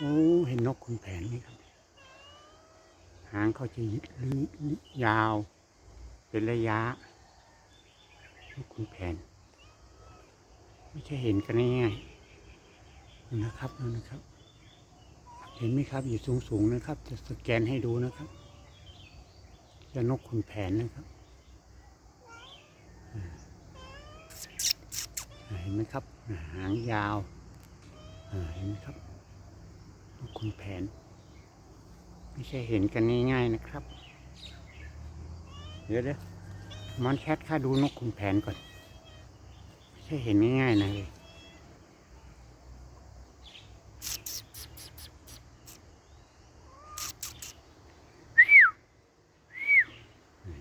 โอ้เห็นนกขุนแผนไหมครับ หางเขาจะยืดยาว เป็นระยะ นกขุนแผน ไม่ใช่เห็นกันง่ายๆนะครับนะครับ เห็นไหมครับ อยู่สูงๆนะครับ จะสแกนให้ดูนะครับ จะนกขุนแผนนะครับเห็นไหมครับ หางยาวเห็นไหมครับ นกขุนแผน ไม่ใช่เห็นกันง่ายๆนะครับ เดี๋ยวเดี๋ยวมอนแคทค่าดูนกขุนแผนก่อน ไม่ใช่เห็นง่ายๆนะเลย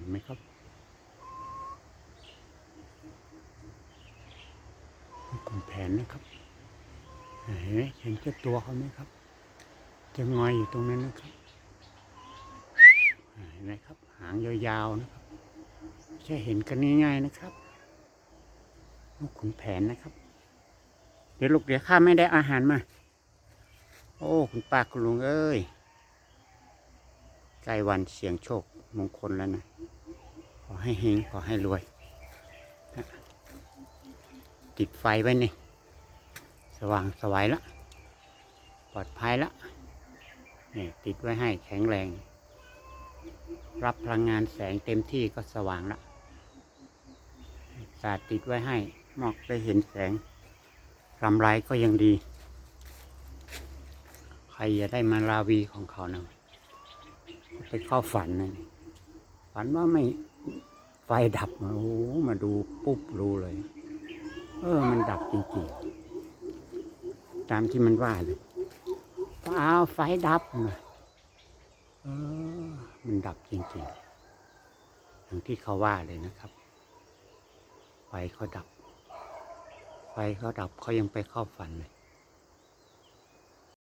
ไหมครับนกขุนแผนนะครับ เห็นเห็นเจ้าตัวเขาไหมครับ จะงอยอยู่ตรงนั้นนะครับเห็นไหมครับ หางยาวๆนะครับไม่เห็นกันง่ายๆนะครับนกขุนแผนนะครับ เดี๋ยวลูกเดี๋ยวข้าไม่ได้อาหารมา โอ้คุณป้าคุณลุงเอ้ยใกล้วันเสียงโชคมงคลแล้วนะ ขอให้เฮงขอให้รวย ติดไฟไว้นี่ สว่างสวัยละ ปลอดภัยละ นี่ติดไว้ให้แข็งแรง รับพลังงานแสงเต็มที่ก็สว่างละสาดติดไว้ให้มอกได้เห็นแสงรำไรก็ยังดี ใครจะได้มาลาวีของเขานะไปเข้าฝันนะฝันว่าไม่ไฟดับมาโอ้มาดูปุ๊บรู้เลย เออ มันดับจริงๆ ตามที่มันว่าเลย อ้าวไฟดับนะเออมันดับจริงๆอย่างที่เขาว่าเลยนะครับ ไฟเขาดับ ไฟเขาดับเขายังไปเข้าฝันเลย